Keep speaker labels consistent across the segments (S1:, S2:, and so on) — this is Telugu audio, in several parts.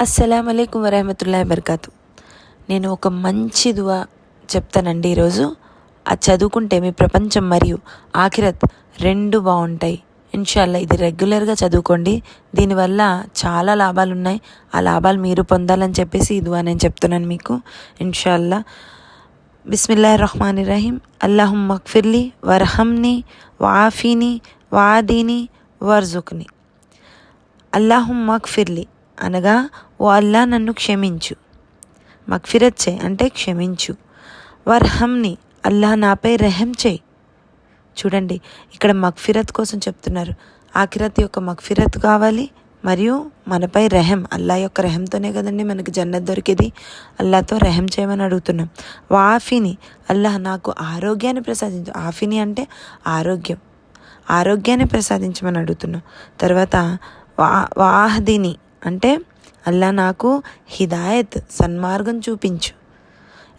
S1: అస్సలం అయికం వరహమతుల్లా బర్కాతు నేను ఒక మంచి దువా చెప్తానండి ఈరోజు. అది చదువుకుంటే మీ ప్రపంచం మరియు ఆఖిరత్ రెండు బాగుంటాయి. ఇన్షాల్లా ఇది రెగ్యులర్గా చదువుకోండి. దీనివల్ల చాలా లాభాలు ఉన్నాయి ఆ లాభాలు మీరు పొందాలని చెప్పేసి ఈ దువా నేను చెప్తున్నాను మీకు. ఇన్షాల్లా. బిస్మిల్లా రహమాన్ రహీం. అల్లాహుమ్ మక్ఫిర్లి వర్హమ్ని వాఫీని వాదీని వర్జుక్ని. అల్లాహుమ్ మక్ఫిర్లి అనగా ఓ అల్లా నన్ను క్షమించు. మక్ఫిరత్ చే అంటే క్షమించు. వర్హంని అల్లా నాపై రెహం చేయి. చూడండి ఇక్కడ మక్ఫిరత్ కోసం చెప్తున్నారు. ఆఖిరత్ యొక్క మక్ఫిరత్ కావాలి మరియు మనపై రెహం అల్లా యొక్క రెహంతోనే కదండి మనకి జన్నత్ దొరికేది. అల్లాతో రెహం చేయమని అడుగుతున్నాం. వాఫిని అల్లాహ్ నాకు ఆరోగ్యాన్ని ప్రసాదించు. ఆఫిని అంటే ఆరోగ్యం. ఆరోగ్యాన్ని ప్రసాదించమని అడుగుతున్నాం. తర్వాత వా వాహదిని అంటే అల్లా నాకు హిదాయత్ సన్మార్గం చూపించు.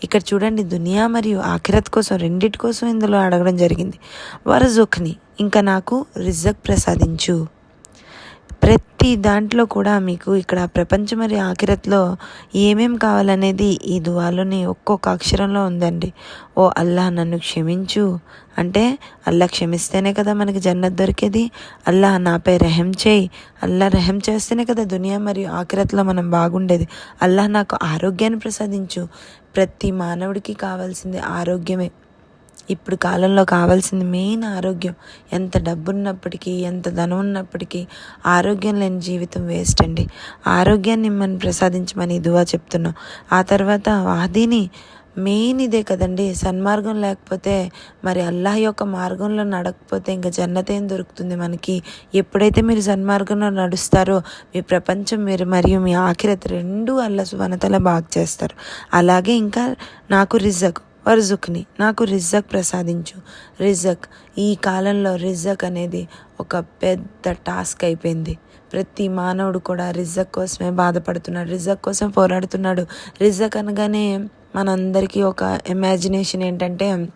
S1: ఇక్కడ చూడండి దునియా మరియు ఆఖిరత్ కోసం రెండిటి కోసం ఇందులో అడగడం జరిగింది. వరజుఖ్ని ఇంకా నాకు రిజక్ ప్రసాదించు. ప్రతి దాంట్లో కూడా మీకు ఇక్కడ ప్రపంచం మరియు ఆఖిరత్లో ఏమేం కావాలనేది ఈ దువాలోని ఒక్కొక్క అక్షరంలో ఉందండి. ఓ అల్లా నన్ను క్షమించు. అంటే అల్లా క్షమిస్తేనే కదా మనకి జన్నత్ దొరికేది. అల్లా నాపై రెహం చేయి. అల్లా రెహం చేస్తేనే కదా దునియా మరియు ఆఖిరత్లో మనం బాగుండేది. అల్లా నాకు ఆరోగ్యాన్ని ప్రసాదించు. ప్రతి మానవుడికి కావాల్సింది ఆరోగ్యమే. ఇప్పుడు కాలంలో కావాల్సింది మెయిన్ ఆరోగ్యం. ఎంత డబ్బు ఉన్నప్పటికీ ఎంత ధనం ఉన్నప్పటికీ ఆరోగ్యం లేని జీవితం వేస్ట్ అండి. ఆరోగ్యాన్ని మనం ప్రసాదించమని దువా చెప్తున్నాం. ఆ తర్వాత వాదిని మెయిన్ ఇదే కదండి. సన్మార్గం లేకపోతే మరి అల్లాహ్ యొక్క మార్గంలో నడకపోతే ఇంకా జన్నత ఏం దొరుకుతుంది మనకి? ఎప్పుడైతే మీరు సన్మార్గంలో నడుస్తారో మీ ప్రపంచం మీరు మరియు మీ ఆఖిరత రెండు అల్ల సువనతల బాగు చేస్తారు. అలాగే ఇంకా నాకు రిజక్ వర్జుక్ని నాకు రిజక్ ప్రసాదించు. రిజక్ ఈ కాలంలో రిజక్ అనేది ఒక పెద్ద టాస్క్ అయిపోయింది. ప్రతి మానవుడు కూడా రిజక్ కోసమే బాధపడుతున్నాడు. రిజక్ కోసం పోరాడుతున్నాడు. రిజక్ అనగానే మనందరికీ ఒక ఇమాజినేషన్ ఏంటంటే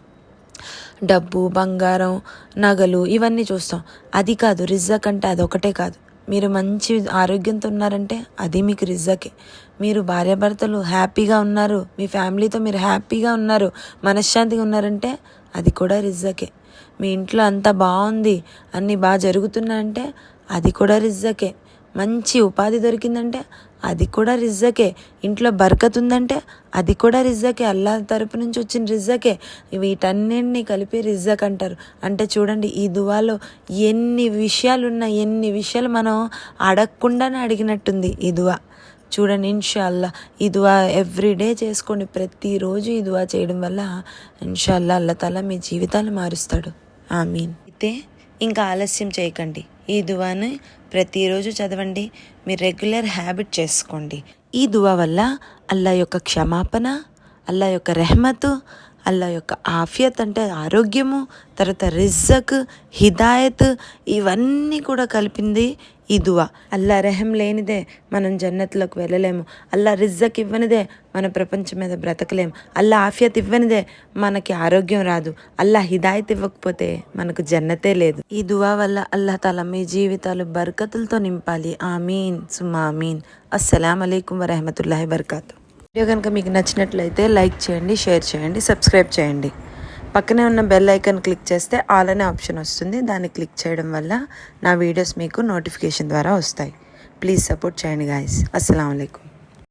S1: డబ్బు బంగారం నగలు ఇవన్నీ చూస్తాం. అది కాదు రిజక్ అంటే అది ఒకటే కాదు. మీరు మంచి ఆరోగ్యంతో ఉన్నారంటే అది మీకు రిజకే మీరు భార్యాభర్తలు హ్యాపీగా ఉన్నారు మీ ఫ్యామిలీతో మీరు హ్యాపీగా ఉన్నారు మనశ్శాంతిగా ఉన్నారంటే అది కూడా రిజకే మీ ఇంట్లో అంతా బాగుంది అన్నీ బాగా జరుగుతున్నాయంటే అది కూడా రిజకే మంచి ఉపాధి దొరికిందంటే అది కూడా రిజ్జకే. ఇంట్లో బరకత్ ఉందంటే అది కూడా రిజ్జకే. అల్లా తరపు నుంచి వచ్చిన రిజ్జకే. వీటన్నింటినీ కలిపి రిజ్జక్ అంటారు. అంటే చూడండి ఈ దువాలో ఎన్ని విషయాలు ఉన్నాయి ఎన్ని విషయాలు మనం అడగకుండానే అడిగినట్టుంది ఈ దువా. చూడండి ఇన్షాల్లా ఈ దువా ఎవ్రీడే చేసుకోండి. ప్రతిరోజు ఈ దువా చేయడం వల్ల ఇన్షాల్లా అల్లతల మీ జీవితాలు మారుస్తాడు. ఆ మీన్ అయితే ఇంకా ఆలస్యం చేయకండి. ఈ దువాని ప్రతిరోజు చదవండి. మీరు రెగ్యులర్ హ్యాబిట్ చేసుకోండి. ఈ దువా వల్ల అల్లా యొక్క క్షమాపణ అల్లా యొక్క రెహమతు అల్లా యొక్క ఆఫియత్ అంటే ఆరోగ్యము తర్వాత రిజ్జక్ హిదాయత్ ఇవన్నీ కూడా కలిపింది ఈ దువా అల్లా రెహం లేనిదే మనం జన్నత్లోకి వెళ్ళలేము. అల్లా రిజ్జక్ ఇవ్వనిదే మన ప్రపంచం మీద బ్రతకలేము. అల్లా ఆఫియత్ ఇవ్వనిదే మనకి ఆరోగ్యం రాదు. అల్లా హిదాయత్ ఇవ్వకపోతే మనకు జన్నతే లేదు. ఈ దువా వల్ల అల్లా తల మీ జీవితాలు బర్కతులతో నింపాలి. ఆమీన్. సుమా ఆమీన్. అస్సలం అయికం వరహమతుల్లాహి బర్కాతు వీడియో కనుక మీకు నచ్చినట్లయితే లైక్ చేయండి షేర్ చేయండి సబ్స్క్రైబ్ చేయండి. పక్కనే ఉన్న బెల్ ఐకాన్ క్లిక్ చేస్తే ఆల్ అనే ఆప్షన్ వస్తుంది. దాన్ని క్లిక్ చేయడం వల్ల నా వీడియోస్ మీకు నోటిఫికేషన్ ద్వారా వస్తాయి. ప్లీజ్ సపోర్ట్ చేయండి గాయస్ అస్సలం అయికం